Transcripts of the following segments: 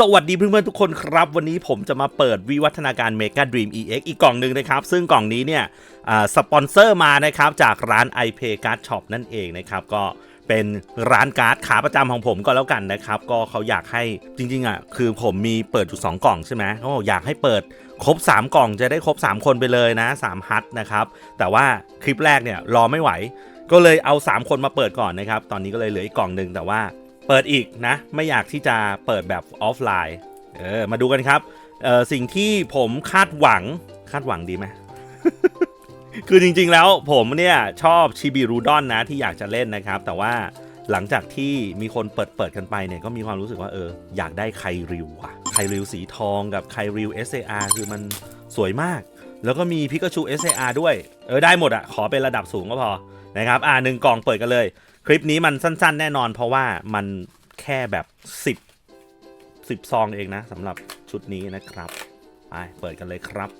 สวัสดีเพื่อนๆทุกคนครับ วันนี้ผมจะมาเปิดวิวัฒนาการ Mega Dream EX อีกกล่องหนึ่งนะครับ ซึ่งกล่องนี้เนี่ยสปอนเซอร์มานะครับจากร้าน iPay Card Shop นั่นเองนะครับก็เป็นร้านการ์ดขาประจำของผมก็แล้วกันนะครับ ก็เขาอยากให้จริงๆอะคือผมมีเปิดอยู่2กล่องใช่ไหมเขาบอกอยากให้เปิดครบ 3 กล่องจะได้ครบ 3 คนไปเลยนะ3ฮัทนะครับแต่ว่าคลิปแรกเนี่ยรอไม่ไหว ก็เลยเอา 3 คนมาเปิดก่อนนะครับ ตอนนี้ก็เลยเหลืออีกกล่องหนึ่งแต่ว่า เปิดอีกนะ ไม่อยากที่จะเปิดแบบออฟไลน์เออมาดูกันครับเออสิ่งที่ผมคาดหวังคาดหวังดีไหมคือจริงๆแล้วผมเนี่ยชอบชิบิรูดอนนะที่อยากจะเล่นนะครับ แต่ว่าหลังจากที่มีคนเปิดเปิดกันไปเนี่ยก็มีความรู้สึกว่าเอออยากได้ไคริวอะไคริวสีทองกับไคริว SAR คือมันสวยมาก แล้วก็มีพิกาชู SAR ด้วย เออได้หมดอะขอเป็นระดับสูงก็พอ นะครับอ่าหนึ่งกล่องเปิดกันเลย คลิปนี้มันสั้น ๆ แน่นอน เพราะว่ามันแค่แบบ 10 10 ซองเองนะสำหรับชุดนี้นะครับไปเปิดกันเลยครับ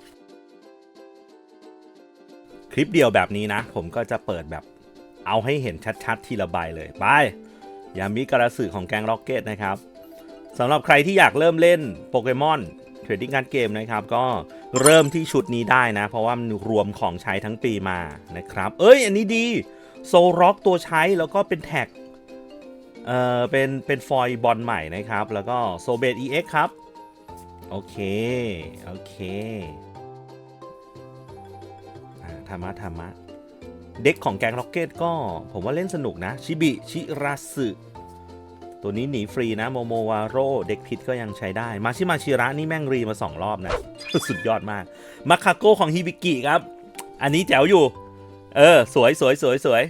คลิปเดียวแบบนี้นะ ผมก็จะเปิดแบบเอาให้เห็นชัดๆ ทีละใบเลยไปยามิกระสือของแกงล็อกเก็ตนะครับสำหรับใครที่อยากเริ่มเล่นโปเกมอน รดดิ้งการเกมนะครับก็เริ่มที่ชุดนี้ได้นะ เพราะว่ามันรวมของใช้ทั้งปีมานะครับ เอ้ย อันนี้ดีโซร็อกตัวใช้แล้วก็เป็นแท็กเอ่อเป็นเป็นฟอยล์บอลใหม่นะครับ แล้วก็โซเบต EX ครับ โอเค โอเคอ่าธรรมะธรรมะ เด็กของแกงล็อกเก็ตก็ผมว่าเล่นสนุกนะ ชิบิ ชิราสึ ตัวนี้หนีฟรีนะโมโมวาโรเด็กพิษก็ยังใช้ได้ มาชิมาชิระนี่แม่งรีมา 2 รอบนะ สุดยอดมากมาคาโกของฮิบิกิครับ อันนี้แจ๋วอยู่ เออ สวยสวยสวยสวย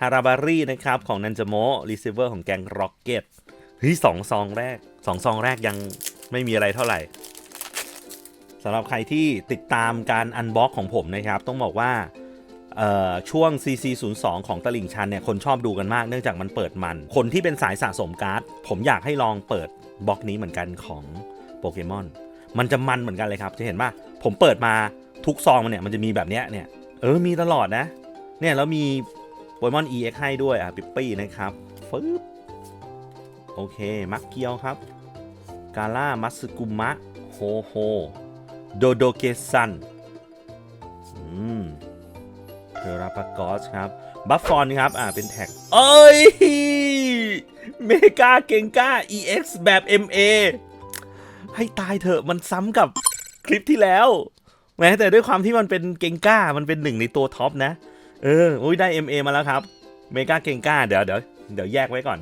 ฮาราบารีนะครับ ของนันจโมรีเซิเวอร์ของแกงร็อกเก็ตเฮ้ยสองซองแรกสองซองแรกยังไม่มีอะไรเท่าไหร่สำหรับใครที่ติดตามการอันบ็อกของผมนะครับ ต้องบอกว่า ช่วง CC02 ของตลิ่งชันเนี่ยคนชอบดูกันมากเนื่องจากมันเปิดมัน คนที่เป็นสายสะสมการ์ด ผมอยากให้ลองเปิดบล็อกนี้เหมือนกันของโปเกมอนมันจะมันเหมือนกันเลยครับจะเห็นป่ะผมเปิดมาทุกซองมันเนี่ยมันจะมีแบบเนี้ยเนี่ยเออมีตลอดนะ เนี่ยแล้วมีโปเกมอน EX ให้ด้วยอะปิปปี้นะครับฟึบโอเค มักเกียวครับ กาล่ามัสกุมะ โฮโฮ โดโดเกซัน อืม เทอราปากอสครับ บัฟฟอนครับ อ่า เป็นแท็ก เอ้ย เมกาเกงกา EX แบบ MA ให้ตายเถอะ มันซ้ำกับคลิปที่แล้ว แม้แต่ด้วยความที่มันเป็นเกงก้า มันเป็นหนึ่งในตัวท็อปนะ เออ อุ้ยได้ MA มาแล้วครับ เมกาเกงก้า เดี๋ยวเดี๋ยวเดี๋ยวแยกไว้ก่อน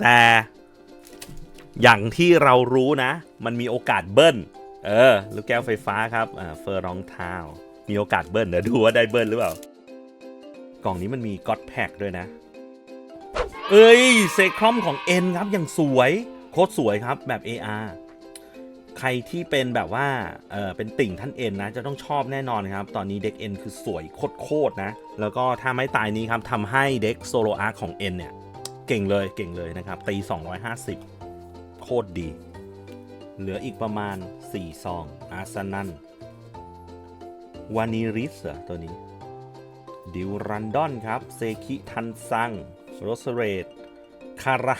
แต่อย่างที่เรารู้นะ มันมีโอกาสเบิ้ล เออ ลูกแก้วไฟฟ้าครับ อ่า เฟอร์รองเท้า มีโอกาสเบิ้ล เดี๋ยวดูว่าได้เบิ้ลหรือเปล่า กล่องนี้มันมีก็ d แพ็กด้วยนะ เอ้ยเซครอมของ N ครับอย่างสวยโคตรสวยครับแบบ AR ใครที่เป็นแบบว่าเออเป็นติ่งท่าน N นนะ จะต้องชอบแน่นอนครับ ตอนนี้เด็ก N คือสวยโคตรๆนะ แล้วก็ถ้าไม่ตายนี้ครับทำให้เด็กโซโลอาร์ของ N เนี่ย เก่งเลยเก่งเลยนะครับตี 250 โคตรดี เหลืออีกประมาณ 4 ซองอาร์ซนันวานิริสเหรอตัวนี้ ดิวรันดอนครับ เซคิทันซัง โรสเรดคารา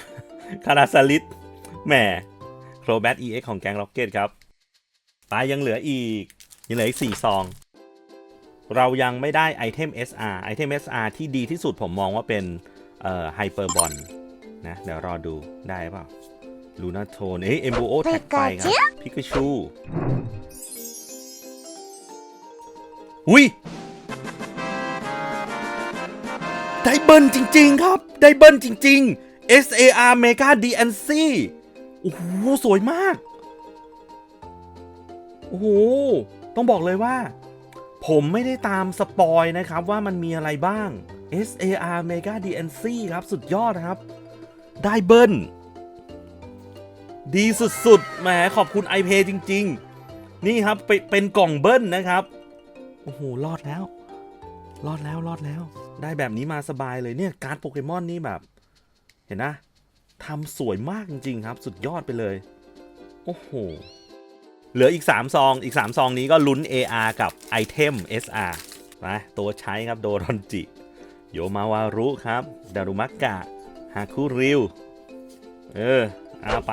คาราซาลิสแหมโครแบท EX ของแกงล็อกเก็ตครับตายยังเหลืออีก ยังเหลืออีก 4 ซอง เรายังไม่ได้ไอเทม SR ไอเทม SR ที่ดีที่สุดผมมองว่าเป็นเอ่อไฮเปอร์บอลนะ เดี๋ยวรอดูได้เปล่าลูนาโทน เอ้ยเอมบูโอแท็กไฟครับ พิกาชู อุ้ย เบิ้ลจริง ๆ ครับ ได้เบิ้ลจริง ๆ SAR Mega DNC โอ้โห สวยมาก โอ้โห ต้องบอกเลยว่า ผมไม่ได้ตามสปอยนะครับว่ามันมีอะไรบ้าง SAR Mega DNC ครับ สุดยอดครับ ได้เบิ้ล ดีสุดๆ แหม ขอบคุณ iPay จริง ๆ นี่ครับ เปเป็นกล่องเบิ้ลนะครับ โอ้โห รอดแล้ว รอดแล้ว รอดแล้ว ได้แบบนี้มาสบายเลยเนี่ยการ์ดโปเกมอนนี่แบบ เห็นนะทำสวยมากจริงๆครับ สุดยอดไปเลย โอ้โห เหลืออีก 3 ซอง อีก 3 ซองนี้ก็ลุ้น AR กับไอเทม SR มาตัวใช้ครับโดรอนจิ โยมาวารุครับ ดารุมักกะ ฮาคุริว เออเอาไป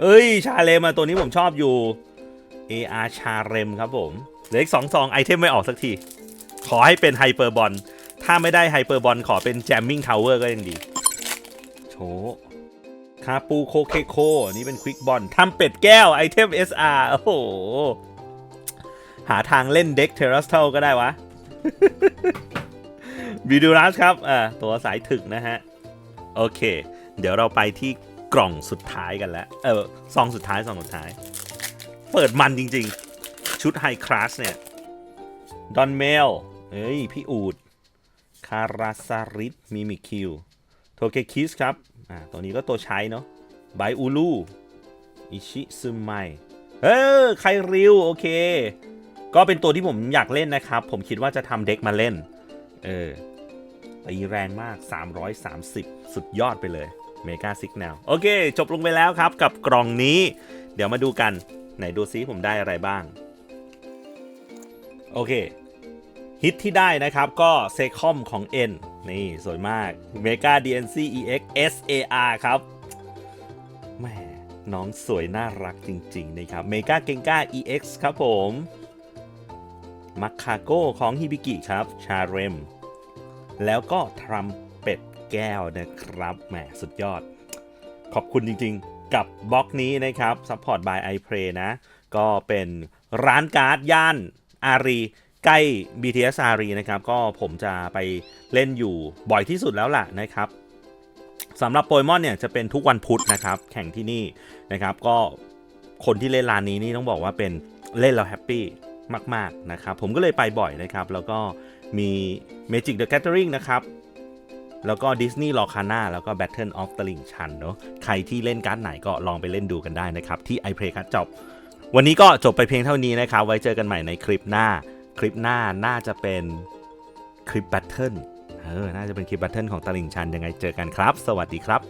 เอ้ย ชาเลมอะตัวนี้ผมชอบอยู่ AR ชาเรมครับผม เหลืออีกสองซองไอเทมไม่ออกสักที ขอให้เป็นไฮเปอร์บอล ถ้าไม่ได้ไฮเปอร์บอลขอเป็นแจมมิ่งทาวเวอร์ก็ยังดี โชคาปูโคเคโคอันนี้เป็นควิกบอลทำเป็ดแก้วไอเทม SR โอ้โห หาทางเล่นเด็กเทรัสเทลก็ได้วะวิดูรัสครับ อ่า ตัวสายถึกนะฮะ โอเค เดี๋ยวเราไปที่กล่องสุดท้ายกันแล้ว เออซองสุดท้ายซองสุดท้าย เปิดมันจริง ๆ ชุดไฮคลาสเนี่ย ดอนเมล เฮ้ย พี่อูด คาราซาริสมิมิคิวโทเกคิสครับ อ่า ตัวนี้ก็ตัวใช้เนาะไบอูลูอิชิซึมไมเออไคริว โอเค ก็เป็นตัวที่ผมอยากเล่นนะครับ ผมคิดว่าจะทำเด็กมาเล่น เออตีแรงมาก 330 สุดยอดไปเลยเมกาซิกแนลโอเค จบลงไปแล้วครับกับกล่องนี้ เดี๋ยวมาดูกัน ไหนดูซิผมได้อะไรบ้าง โอเค ฮิตที่ได้นะครับก็เซคอมของ N นี่สวยมาก Mega DNC EX SAR ครับแหมน้องสวยน่ารักจริงๆนะครับ Mega Genga EX ครับผมมัคคาโก้ของฮิบิกิครับ ชาเรม แล้วก็ทรัมเป็ดแก้วนะครับแหมสุดยอด ขอบคุณจริงๆ กับบล็อกนี้นะครับ Support by iPlay นะ ก็เป็นร้านการ์ดย่านอารี ใกล้ BTS อารีนะครับก็ผมจะไปเล่นอยู่บ่อยที่สุดแล้วล่ะนะครับสำหรับโปเกมอนเนี่ยจะเป็นทุกวันพุธนะครับ แข่งที่นี่นะครับ ก็คนที่เล่นร้านนี้นี่ต้องบอกว่าเป็นเล่นแล้วแฮปปี้มาก ๆ นะครับ ผมก็เลยไปบ่อยนะครับ แล้วก็มี Magic the Gathering นะครับ แล้วก็ Disney l o c a n a แล้วก็ Battle of the Ring ชันเนาะใครที่เล่นการ์ดไหนก็ลองไปเล่นดูกันได้นะครับ ที่ iPlay ครับจบวันนี้ก็จบไปเพียงเท่านี้นะครับ ไว้เจอกันใหม่ในคลิปหน้า คลิปหน้าน่าจะเป็นคลิปแบทเทิลเออน่าจะเป็นคลิปแบทเทิลของตลิ่งชันยังไงเจอกันครับ สวัสดีครับ